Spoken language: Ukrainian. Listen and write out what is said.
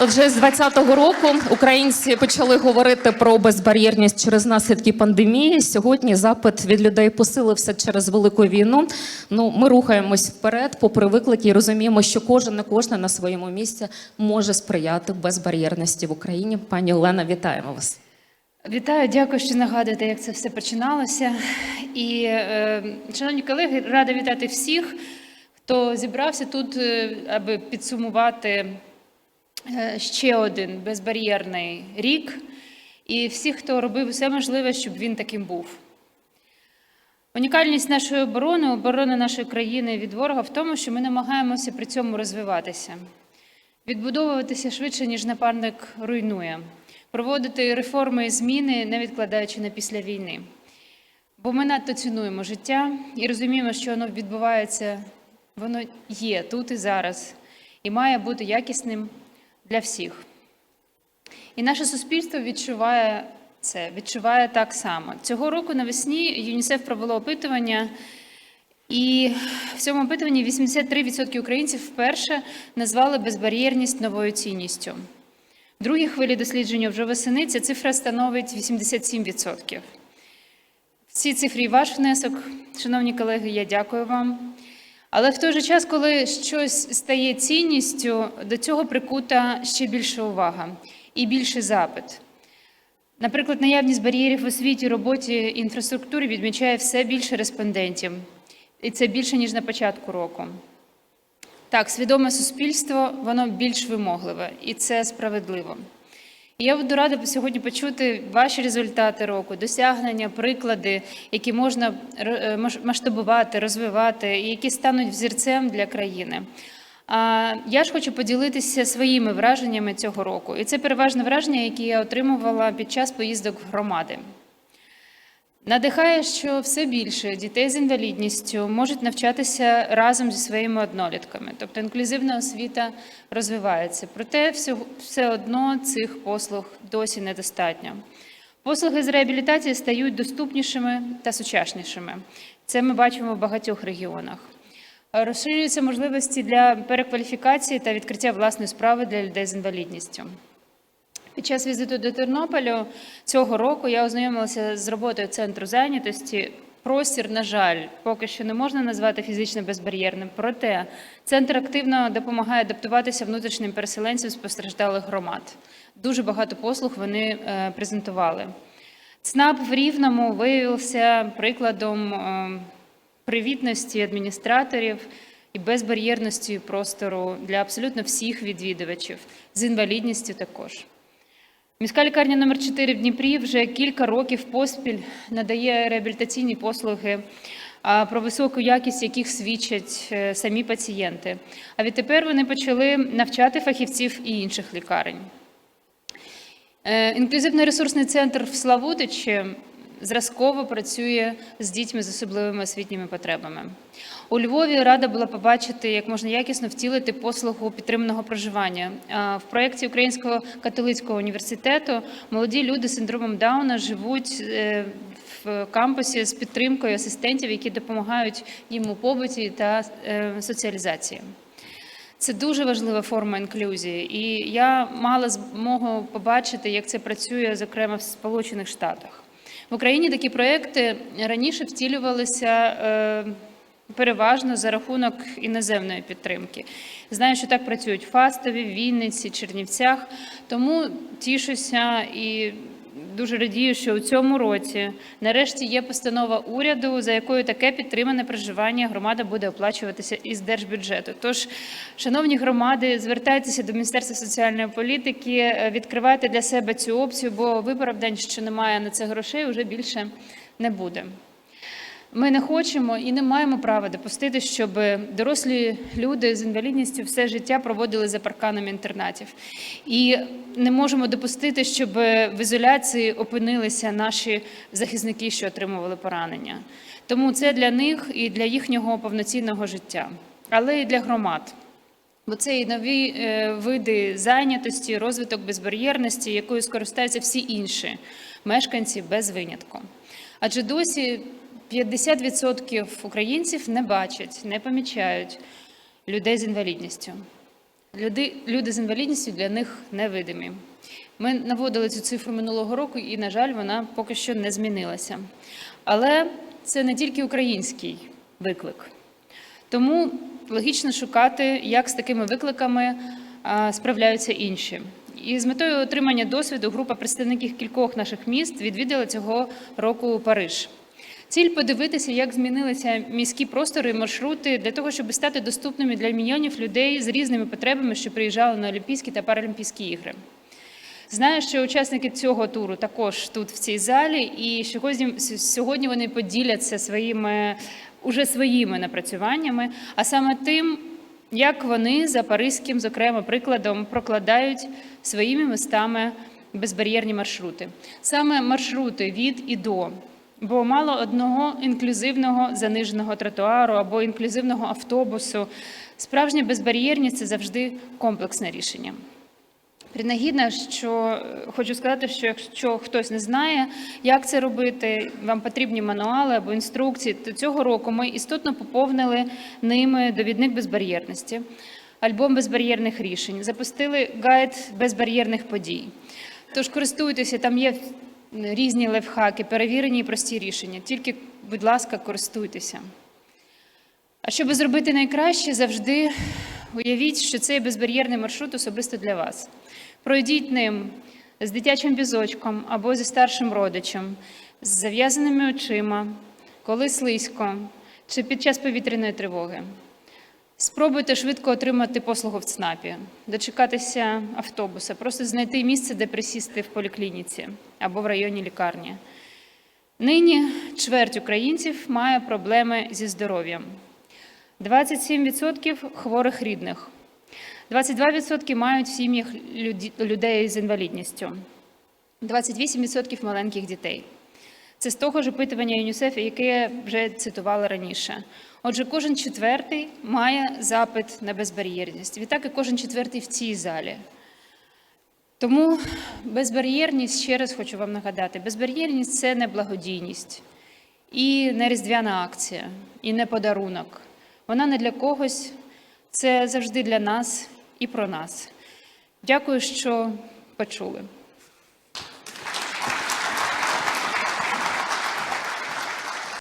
Отже, з 2020 року українці почали говорити про безбар'єрність через наслідки пандемії. Сьогодні запит від людей посилився через велику війну. Ну, ми рухаємось вперед, попри виклики, і розуміємо, що кожен і кожна на своєму місці може сприяти безбар'єрності в Україні. Пані Олена, вітаємо вас. Вітаю, дякую, що нагадуєте, як це все починалося. І, е, шановні колеги, рада вітати всіх, хто зібрався тут, е, аби підсумувати ще один безбар'єрний рік, і всіх, хто робив все можливе, щоб він таким був. Унікальність нашої оборони, оборони нашої країни від ворога в тому, що ми намагаємося при цьому розвиватися, відбудовуватися швидше, ніж напарник руйнує, проводити реформи і зміни, не відкладаючи на після війни. Бо ми надто цінуємо життя і розуміємо, що воно відбувається, воно є тут і зараз, і має бути якісним для всіх. І наше суспільство відчуває це, відчуває так само. Цього року навесні ЮНІСЕФ провело опитування, і в цьому опитуванні 83% українців вперше назвали безбар'єрність новою цінністю. В другій хвилі дослідження вже восени ця цифра становить 87%. В цій цифрі ваш внесок, шановні колеги, я дякую вам. Але в той же час, коли щось стає цінністю, до цього прикута ще більша увага і більший запит. Наприклад, наявність бар'єрів у освіті, роботі інфраструктурі відмічає все більше респондентів, і це більше ніж на початку року. Так, свідоме суспільство, воно більш вимогливе, і це справедливо. Я буду рада сьогодні почути ваші результати року, досягнення, приклади, які можна е, масштабувати, розвивати, і які стануть взірцем для країни. А я ж хочу поділитися своїми враженнями цього року. І це переважно враження, які я отримувала під час поїздок в громади. Надихає, що все більше дітей з інвалідністю можуть навчатися разом зі своїми однолітками, тобто інклюзивна освіта розвивається. Проте все одно цих послуг досі недостатньо. Послуги з реабілітації стають доступнішими та сучаснішими. Це ми бачимо в багатьох регіонах. Розширюються можливості для перекваліфікації та відкриття власної справи для людей з інвалідністю. Під час візиту до Тернополя цього року я ознайомилася з роботою центру зайнятості. Простір, на жаль, поки що не можна назвати фізично безбар'єрним. Проте центр активно допомагає адаптуватися внутрішнім переселенцям з постраждалих громад. Дуже багато послуг вони е, презентували. ЦНАП в Рівному виявився прикладом е, привітності адміністраторів і безбар'єрності простору для абсолютно всіх відвідувачів, з інвалідністю також. Міська лікарня номер 4 в Дніпрі вже кілька років поспіль надає реабілітаційні послуги, про високу якість яких свідчать е, самі пацієнти. А відтепер вони почали навчати фахівців і інших лікарень. Е, інклюзивний ресурсний центр в Славутичі зразково працює з дітьми з особливими освітніми потребами. У Львові рада була побачити, як можна якісно втілити послугу підтриманого проживання. В проєкті Українського католицького університету молоді люди з синдромом Дауна живуть е, в кампусі з підтримкою асистентів, які допомагають їм у побуті та е, соціалізації. Це дуже важлива форма інклюзії, і я мала змогу побачити, як це працює, зокрема в Сполучених Штатах. В Україні такі проекти раніше втілювалися е, переважно за рахунок іноземної підтримки. Знаю, що так працюють в Фастові, Вінниці, Чернівцях. Тому тішуся і дуже радію, що у цьому році нарешті є постанова уряду, за якою таке підтримане проживання громада буде оплачуватися із держбюджету. Тож, шановні громади, звертайтеся до Міністерства соціальної політики, е, відкривайте для себе цю опцію, бо виправдань, що немає на це грошей, вже більше не буде. Ми не хочемо і не маємо права допустити, щоб дорослі люди з інвалідністю все життя проводили за парканом інтернатів. І не можемо допустити, щоб в ізоляції опинилися наші захисники, що отримували поранення. Тому це для них і для їхнього повноцінного життя, але і для громад. Бо це і нові е, види зайнятості, розвиток безбар'єрності, якою скористаються всі інші мешканці без винятку. Адже досі 50% українців не бачать, не помічають людей з інвалідністю. Люди, люди з інвалідністю для них невидимі. Ми наводили цю цифру минулого року, і, на жаль, вона поки що не змінилася. Але це не тільки український виклик. Тому логічно шукати, як з такими викликами справляються інші. І з метою отримання досвіду група представників кількох наших міст відвідала цього року Париж. Ціль подивитися, як змінилися міські простори і маршрути для того, щоб стати доступними для мільйонів людей з різними потребами, що приїжджали на Олімпійські та Паралімпійські ігри. Знаю, що учасники цього туру також тут в цій залі, і сьогодні, вони поділяться своїми уже своїми напрацюваннями, а саме тим, як вони за паризьким, зокрема, прикладом прокладають своїми містами безбар'єрні маршрути. Саме маршрути від і до. Бо мало одного інклюзивного заниженого тротуару або інклюзивного автобусу. Справжня безбар'єрність це завжди комплексне рішення. Принагідно, що е, хочу сказати, що якщо хтось не знає, як це робити, вам потрібні мануали або інструкції, то цього року ми істотно поповнили ними довідник безбар'єрності, альбом безбар'єрних рішень, запустили гайд безбар'єрних подій. Тож користуйтеся, там є різні лайфхаки, перевірені і прості рішення. Тільки, будь ласка, користуйтеся. А щоб зробити найкраще, завжди уявіть, що це є безбар'єрний маршрут особисто для вас. Пройдіть ним з дитячим візочком або зі старшим родичем, з зав'язаними очима, коли слизько чи під час повітряної тривоги. Спробуйте швидко отримати послугу в ЦНАПі, дочекатися автобуса, просто знайти місце, де присісти в поліклініці або в районі лікарні. Нині чверть українців має проблеми зі здоров'ям. 27% хворих рідних, 22% мають в сім'ях людей з інвалідністю, 28% маленьких дітей. Це з того ж опитування ЮНІСЕФ, яке я вже цитувала раніше. Отже, кожен четвертий має запит на безбар'єрність. Відтак і кожен четвертий в цій залі. Тому безбар'єрність, ще раз хочу вам нагадати, безбар'єрність це не благодійність і не різдвяна акція, і не подарунок. Вона не для когось, це завжди для нас і про нас. Дякую, що почули.